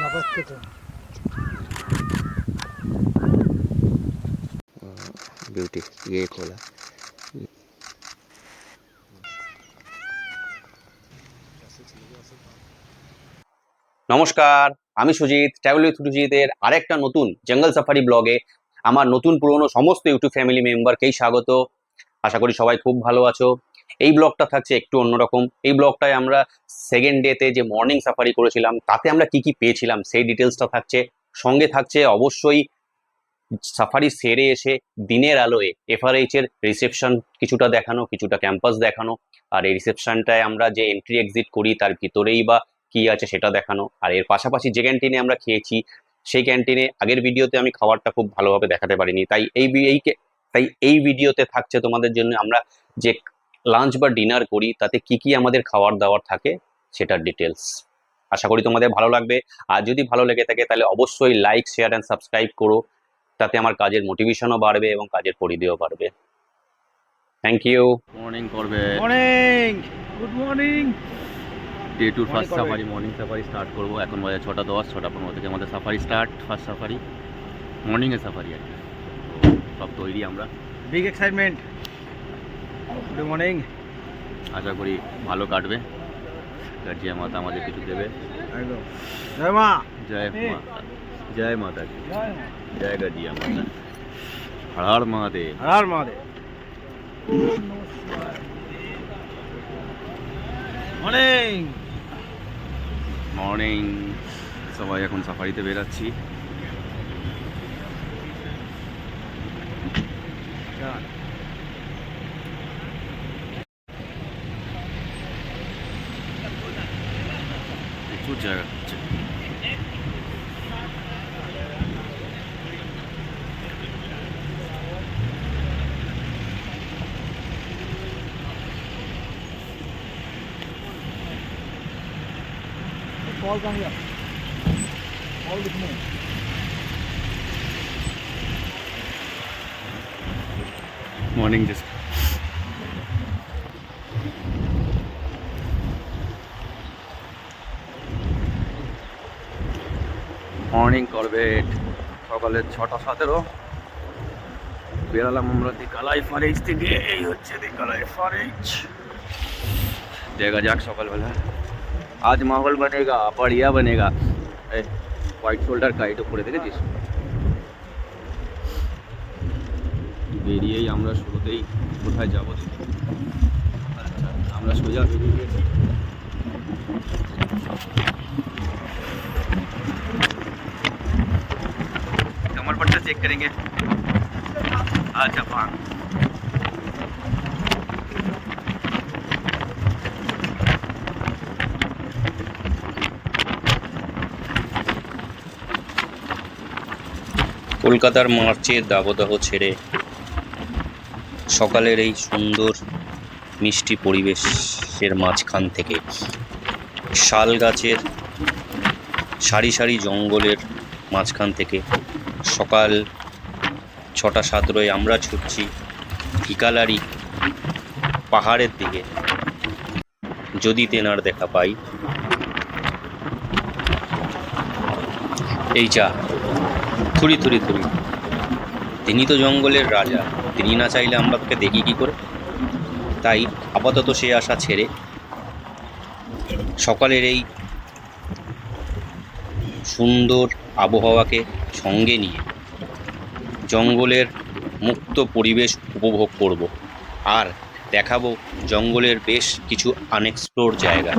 লাফাচ্ছে তো ब्यूटी ये खोला নমস্কার আমি সুজিত ট্রাভেল উইথ সুজিতের আরেকটা নতুন জঙ্গল সাফারি ব্লগে আমার নতুন পুরনো সমস্ত ইউটিউব ফ্যামিলি মেম্বারকেই স্বাগত আশা করি সবাই খুব ভালো আছো এই ব্লগটা থাকছে একটু অন্যরকম। এই ব্লগটায় আমরা সেকেন্ড ডেতে যে মর্নিং সাফারি করেছিলাম, তাতে আমরা কি কি পেয়েছিলাম সেই ডিটেলসটা থাকছে। সঙ্গে থাকছে অবশ্যই সাফারি সেরে এসে দিনের আলোয় এফআরএইচ এর রিসেপশন কিছুটা দেখানো, কিছুটা ক্যাম্পাস দেখানো। আর এই রিসেপশনটায় আমরা যে এন্ট্রি এক্সিট করি, তার ভিতরেই বা কি আছে সেটা দেখানো। আর এর পাশাপাশি যে ক্যান্টিনে আমরা খেয়েছি, সেই ক্যান্টিনে আগের ভিডিওতে আমি খাবারটা খুব ভালোভাবে দেখাতে পারিনি। তাই এই এই তাই এই ভিডিওতে থাকছে তোমাদের জন্য আমরা যে লাঞ্চ বা ডিনার করি তাতে কি কি আমাদের খাবার দাবার থাকে সেটার ডিটেলস আশা করি তোমাদের ভালো লাগবে। আর যদি ভালো লেগে থাকে তাহলে অবশ্যই লাইক শেয়ার অ্যান্ড সাবস্ক্রাইব করো। তাতে আমার কাজের মোটিভেশনও বাড়বে এবং কাজের পরিধিও বাড়বে। থ্যাংক ইউ মর্নিং করবে morning good morning day two first safari morning safari start করব। এখন বাজে ছটা দশ ছটা পনেরো থেকে আমাদের সাফারি স্টার্ট ফার্স্ট সাফারি মর্নিংয়ে সাফারি আর কি। সব তৈরি আমরা। বিগ এক্সাইটমেন্ট গুড মর্নিং আশা করি ভালো কাটবে। গার্জিয়া মাতা আমাদের কিছু দেবে। জয় মা। জয়। মাতা জয় মাতা দি জয় গার্জিয়া মাতা হর হর মহাদেব। আর মহাদেব। মর্নিং মর্নিং সবাই এখন সাফারিতে বেরাচ্ছি প্রচুর জায়গা হচ্ছে All down here. All with me. Morning, just. Morning করবে সকালে ছটা সতেরো বেরালাম আমরা দিকালাই ফরেজ থেকে এই হচ্ছে দিকালাই ফরেজ দেখা যাক সকালবেলা আজ মাহল বনেগা बढ़िया बनेगा হোয়াইট শোল্ডার কাইট উপরে দেখেছিস বেরিয়েই আমরা শুরুতেই কোথায় যাবো দেখি আচ্ছা আমরা সোজা বেরিয়ে গেছি कमर पट्टा चेक करेंगे अच्छा हाँ কলকাতার মার্চের দাবদাহ ছেড়ে সকালের এই সুন্দর মিষ্টি পরিবেশের মাঝখান থেকে শাল গাছের সারি সারি জঙ্গলের মাঝখান থেকে সকাল ছটা সাতটায় আমরা ছুটছি হিকালারি পাহাড়ের দিকে। যদি তেনার দেখা পাই। এই যা। থুরি থুরি থুরি। তিনি তো জঙ্গলের রাজা, তিনি না চাইলে আমরা তাকে দেখি কি করে? তাই আপাতত সে আশা ছেড়ে সকালের এই সুন্দর আবহাওয়াকে সঙ্গে নিয়ে জঙ্গলের মুক্ত পরিবেশ উপভোগ করব আর দেখাবো জঙ্গলের বেশ কিছু আনএক্সপ্লোর জায়গা।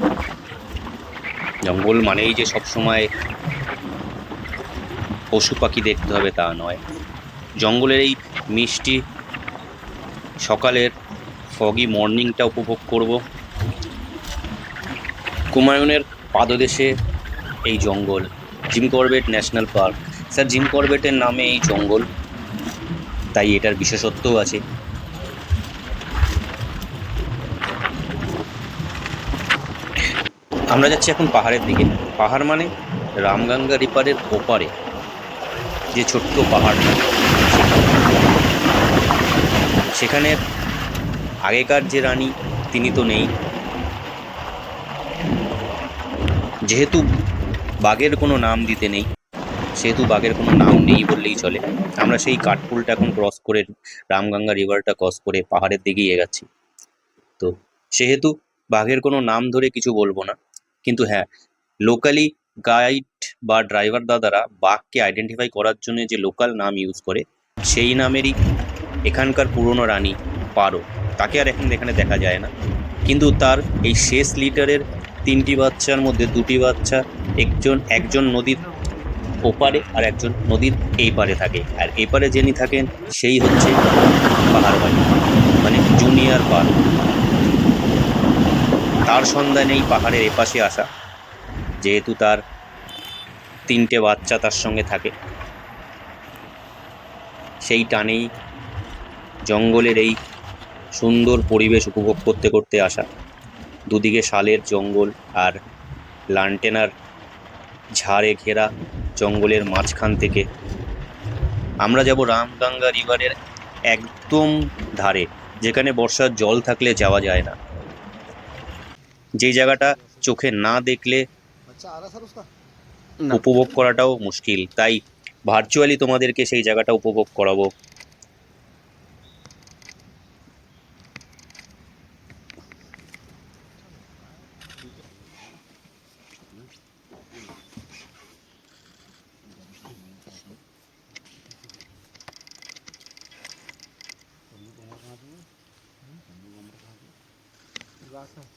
জঙ্গল মানেই যে সবসময় পশু পাখি দেখতে হবে তা নয়। জঙ্গলের এই মিষ্টি সকালের ফগি মর্নিংটা উপভোগ করব। কুমায়ুনের পাদদেশে এই জঙ্গল, Jim Corbett National Park. Sir, Jim করবেটের নামে এই জঙ্গল, তাই এটার বিশেষত্বও আছে। আমরা যাচ্ছি এখন পাহাড়ের দিকে। পাহাড় মানে রামগঙ্গা রিপারের ওপারে। যে ছোট্ট পাহাড়টা সেখানে আগেকার যে রানী, তিনি তো নেই। যেহেতু বাঘের কোনো নাম দিতে নেই, সেহেতু বাঘের কোনো নাম নেই বললেই চলে। আমরা সেই কাঠপুলটা এখন ক্রস করে রামগঙ্গা রিভারটা ক্রস করে পাহাড়ের দিকে এগাচ্ছি। তো সেহেতু বাঘের কোনো নাম ধরে কিছু বলব না। কিন্তু হ্যাঁ লোকালি গাইড বা ড্রাইভার দাদারা বাঘকে আইডেন্টিফাই করার জন্য যে লোকাল নাম ইউজ করে, সেই নামেরই এখানকার পুরনো রানী পারো। তাকে আর এখন এখানে দেখা যায় না। কিন্তু তার এই শেষ লিটারের তিনটি বাচ্চার মধ্যে দুটি বাচ্চা একজন একজন নদীর ওপারে আর একজন নদীর এই পারে থাকে। আর এপারে যিনি থাকেন, সেই হচ্ছে পাহাড় বাড়ি মানে জুনিয়র পার। তার সন্ধানে এই পাহাড়ের এপাশে আসা। যেহেতু তার তিনটে বাচ্চা তার সঙ্গে থাকে। সেই টানেই জঙ্গলের এই সুন্দর পরিবেশ উপভোগ করতে করতে আসা। দুদিকে শালের জঙ্গল আর লান্টেনার ঝাড়ে ঘেরা জঙ্গলের মাঝখান থেকে আমরা যাব রামগঙ্গা রিভারের একদম ধারে, যেখানে বর্ষার জল থাকলে যাওয়া যায় না। যে জায়গাটা চোখে না দেখলে উপভোগ করাটাও মুশকিল তাই ভার্চুয়ালি তোমাদেরকে সেই জায়গাটা উপভোগ করাবো। Gracias.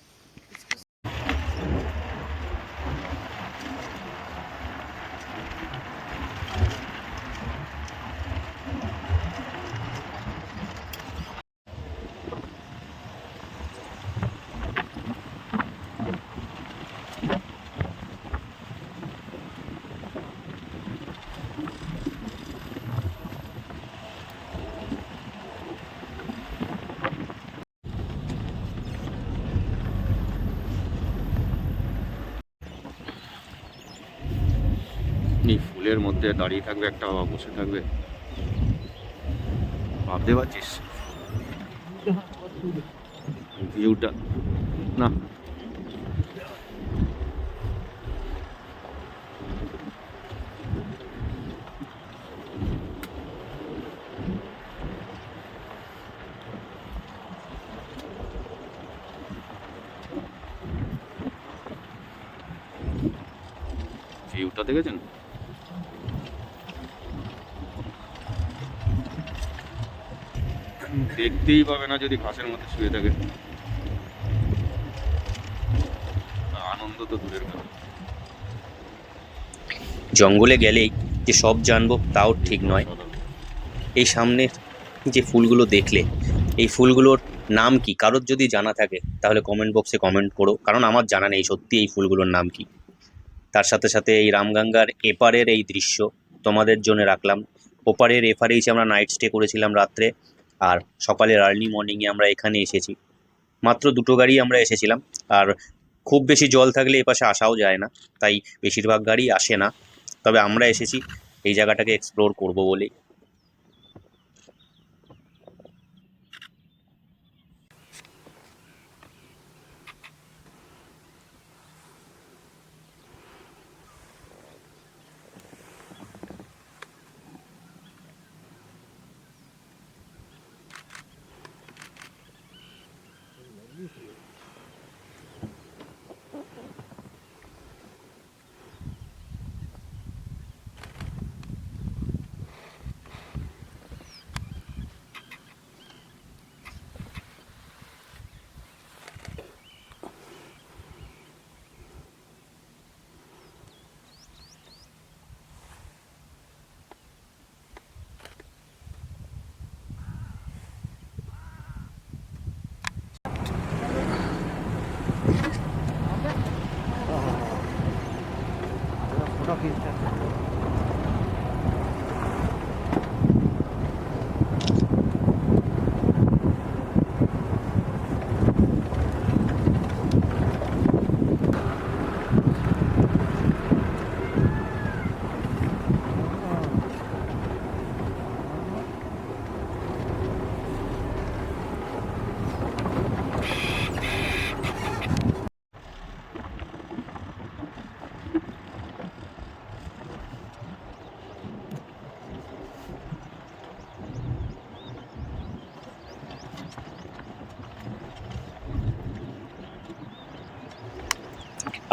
ফুলের মধ্যে দাঁড়িয়ে থাকবে একটা বাবা বসে থাকবে। ভাবতে পারছিস? ভিউটা না। ভিউটা দেখেছেন? দেখতেই পাবে না যদি ঘাসের মধ্যে শুয়ে থাকে। আনন্দ তো দূরের কথা। জঙ্গলে গেলেই যে সব জানব তাও ঠিক নয়। এই সামনে যে ফুলগুলো দেখলে, এই ফুলগুলোর নাম কি? কারোর যদি জানা থাকে, তাহলে কমেন্ট বক্সে কমেন্ট করো। কারণ আমার জানা নেই সত্যি এই ফুলগুলোর নাম কি। তার সাথে সাথে এই রামগঙ্গার এপারের এই দৃশ্য তোমাদের জন্য রাখলাম। ওপারের এপারে এসে আমরা নাইট স্টে করেছিলাম রাত্রে আর সকালের আর্লি মর্নিংয়ে আমরা এখানে এসেছি। মাত্র দুটো গাড়ি আমরা এসেছিলাম। আর খুব বেশি জল থাকলে এপাশে আসাও যায় না। তাই বেশিরভাগ গাড়ি আসে না। তবে আমরা এসেছি। এই জায়গাটাকে এক্সপ্লোর করব বলেই।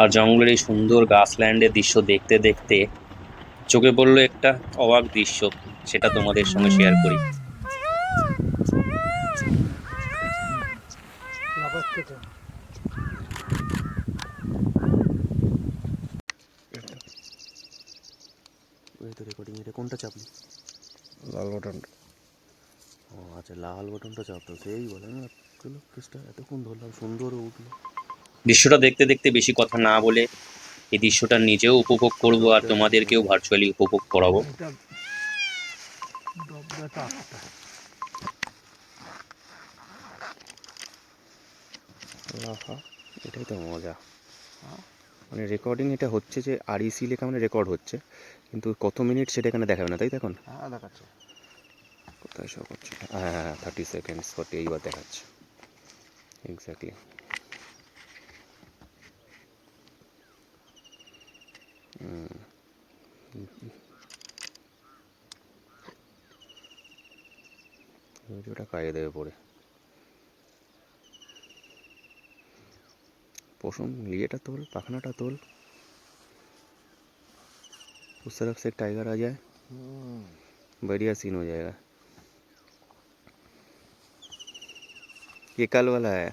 আর জঙ্গলের এই সুন্দর গাছল্যান্ডের দৃশ্য দেখতে দেখতে চোখে পড়ল একটা অবাক দৃশ্য সেটা তোমাদের সঙ্গে শেয়ার করি। তো রেকর্ডিং এটা কোনটা চাপলি লাল বাটন ও আচ্ছা লাল বটনটা চাপতো সেই বলে না চলো কেসটা এতক্ষণ ধরলাম সুন্দর উঠল। দৃশ্যটা দেখতে দেখতে বেশি কথা না বলে এই দৃশ্যটা নিজেও উপভোগ করব আর তোমাদেরকেও ভার্চুয়ালি উপভোগ করাবো। এটাই তো মজা। মানে রেকর্ডিং এটা হচ্ছে যে আরইসি লেখা মানে রেকর্ড হচ্ছে কিন্তু কত মিনিট সেটা এখানে দেখাবে না তাই তো এখন? হ্যাঁ দেখাচ্ছে। কোথায় শো করছে হ্যাঁ হ্যাঁ হ্যাঁ থার্টি সেকেন্ডস ফর্টি এইবার দেখাচ্ছে। এক্স্যাক্টলি ভিডিওটা কায়ে দেবে পরে পশম লিয়েটা তোল পাখনাটা তোল उस तरफ से एक टाइगर आ जाए হুম बढ़िया सीन हो जाएगा ये कल वाला है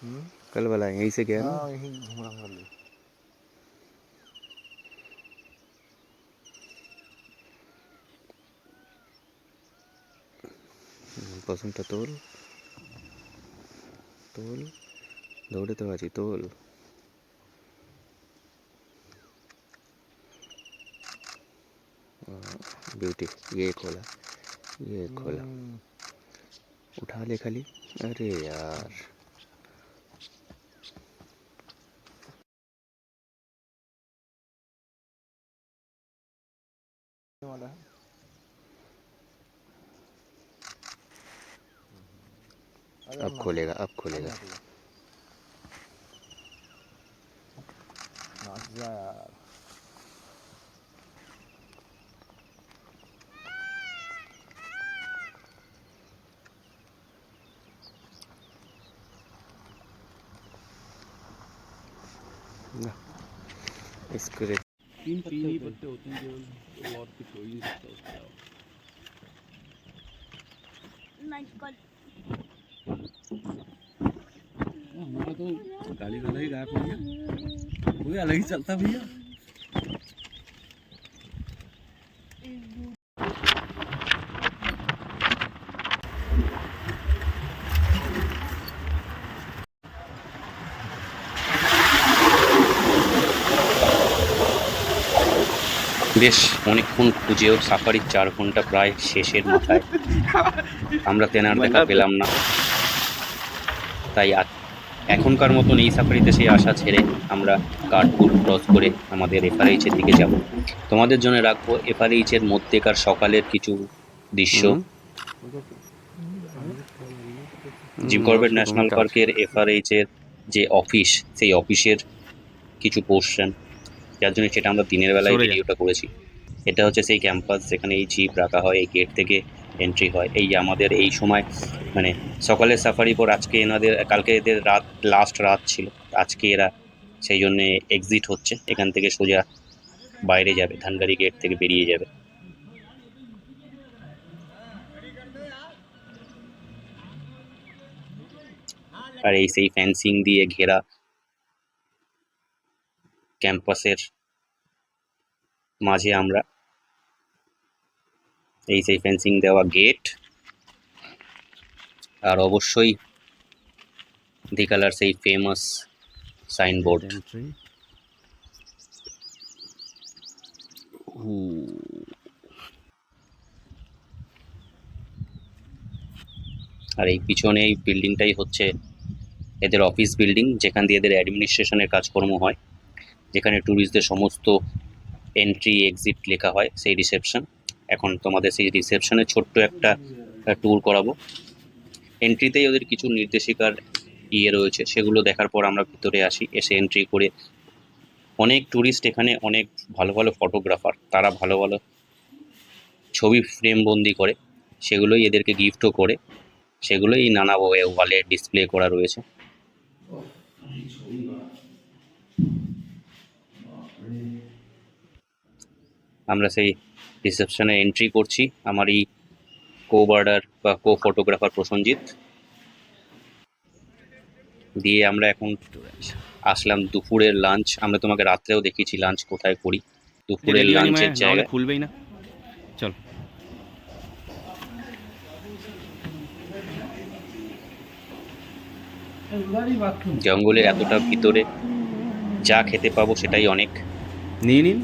হুম कल वाला है यहीं से गया ना हाँ यही घूम रहा कर ली পশমটা তোল তোল দৌড়ে তো আছি তোল ब्यूटी ये खोला ये खोला हम्म, उठा ले खाली अरे यार ये वाला है अब खोलेगा अब खोलेगा। इसको तीन तीन ही पत्ते होते हैं केवल और कुछ हो ही नहीं सकता उसके अलावा। तो गाली वाला ही गायब हो गया वो भी अलग ही चलता भैया বেশ অনেকক্ষণ খুঁজেও সাফারির চার ঘন্টা প্রায় শেষের মাথায় আমরা তেনার দেখা পেলাম না তাই আ- এখনকার মতন এই সাফারিতে সেই আশা ছেড়ে আমরা কাঠপুর ক্রস করে আমাদের এফআরএইচের দিকে যাব। তোমাদের জন্য রাখব এফআরএইচের মধ্যেকার সকালের কিছু দৃশ্য। জিম করবেট ন্যাশনাল পার্কের এফআরএইচের যে অফিস সেই অফিসের কিছু পোর্শন যার জন্য সেটা আমরা দিনের বেলায়। ভিডিওটা করেছি। এটা হচ্ছে সেই ক্যাম্পাস যেখানে এই জিপ রাখা হয় এই গেট থেকে এন্ট্রি হয়। এই আমাদের এই সময় মানে সকালের সাফারি পর আজকে এনাদের, কালকে এদের রাত লাস্ট রাত ছিল। আজকে এরা সেই জন্যে এক্সিট হচ্ছে। এখান থেকে সোজা বাইরে যাবে, ধানগাড়ি গেট থেকে বেরিয়ে যাবে। আর এই সেই ফেন্সিং দিয়ে ঘেরা ক্যাম্পাসের মাঝে আমরা এই সেই ফেন্সিং দেওয়া গেট আর অবশ্যই দিঘালার সেই ফেমাস সাইনবোর্ড আর এই পিছনে এই বিল্ডিংটাই হচ্ছে এদের অফিস বিল্ডিং যেখান দিয়ে এদের অ্যাডমিনিস্ট্রেশনের কাজকর্ম হয়। যেখানে ট্যুরিস্টদের সমস্ত এন্ট্রি এক্সিট লেখা হয় সেই রিসেপশন এখন তোমাদের সেই রিসেপশনের ছোট্ট একটা ট্যুর করাবো। এন্ট্রিতেই ওদের কিছু নির্দেশিকার ইয়ে রয়েছে, সেগুলো দেখার পর আমরা ভিতরে আসি, এসে এন্ট্রি করে অনেক ট্যুরিস্ট এখানে, অনেক ভালো ভালো ফটোগ্রাফার তারা ভালো ভালো ছবি ফ্রেম বন্দি করে, সেগুলোই এদেরকে গিফটও করে, সেগুলোই নানা ওয়ালে ডিসপ্লে করা রয়েছে। আমরা সেই রিসেপশনে এন্ট্রি করছি। আমার এই কো বার্ডার বা কো ফটোগ্রাফার প্রসঞ্জিৎ। দিয়ে আমরা এখন আসলাম দুপুরের লাঞ্চ আমরা তোমাকে রাত্রেও দেখিয়েছি লাঞ্চ কোথায় করি। দুপুরের লাঞ্চের জায়গায় খুলবেই না। চল। জঙ্গলের এতটা ভিতরে যা খেতে পাবো সেটাই অনেক। নিয়ে নিন।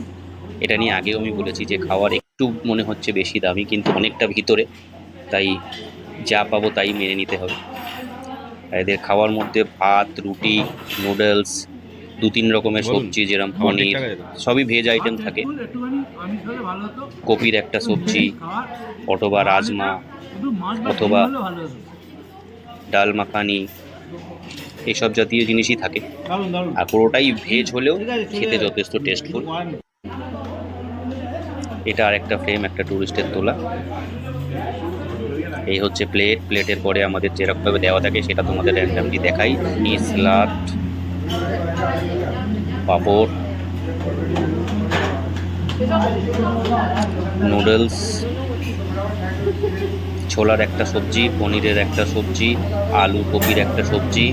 এটা নিয়ে আগেও আমি বলেছি যে খাওয়ার একটু মনে হচ্ছে বেশি দামি কিন্তু অনেকটা ভিতরে। তাই যা পাবো তাই মেনে নিতে হবে। এদের খাওয়ার মধ্যে ভাত রুটি নুডলস দু তিন রকমের সবজি যেরকম পনির? সবই ভেজ আইটেম থাকে। কপির একটা সবজি অথবা রাজমা অথবা ডাল মাখানি এইসব জাতীয় জিনিসই থাকে। আর পুরোটাই ভেজ হলেও খেতে যথেষ্ট টেস্টফুল এটা আর একটা ফ্রেম একটা টুরিস্টের তোলা। এই হচ্ছে প্লেট প্লেটের পরে আমাদের যেরকমভাবে দেওয়া থাকে সেটা তোমাদের র্যান্ডামলি দেখাই। এই স্যালাড পাঁপড় নুডলস ছোলার একটা সবজি, পনিরের একটা সবজি, আলু কপির একটা সবজি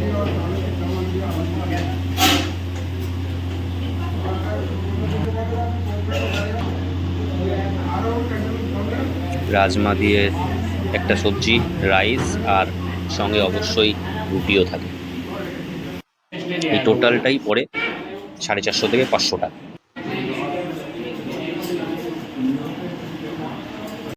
রাজমা দিয়ে একটা সবজি, রাইস আর সঙ্গে অবশ্যই রুটিও থাকে। এই টোটালটাই পড়ে সাড়ে চারশো থেকে পাঁচশো টাকা।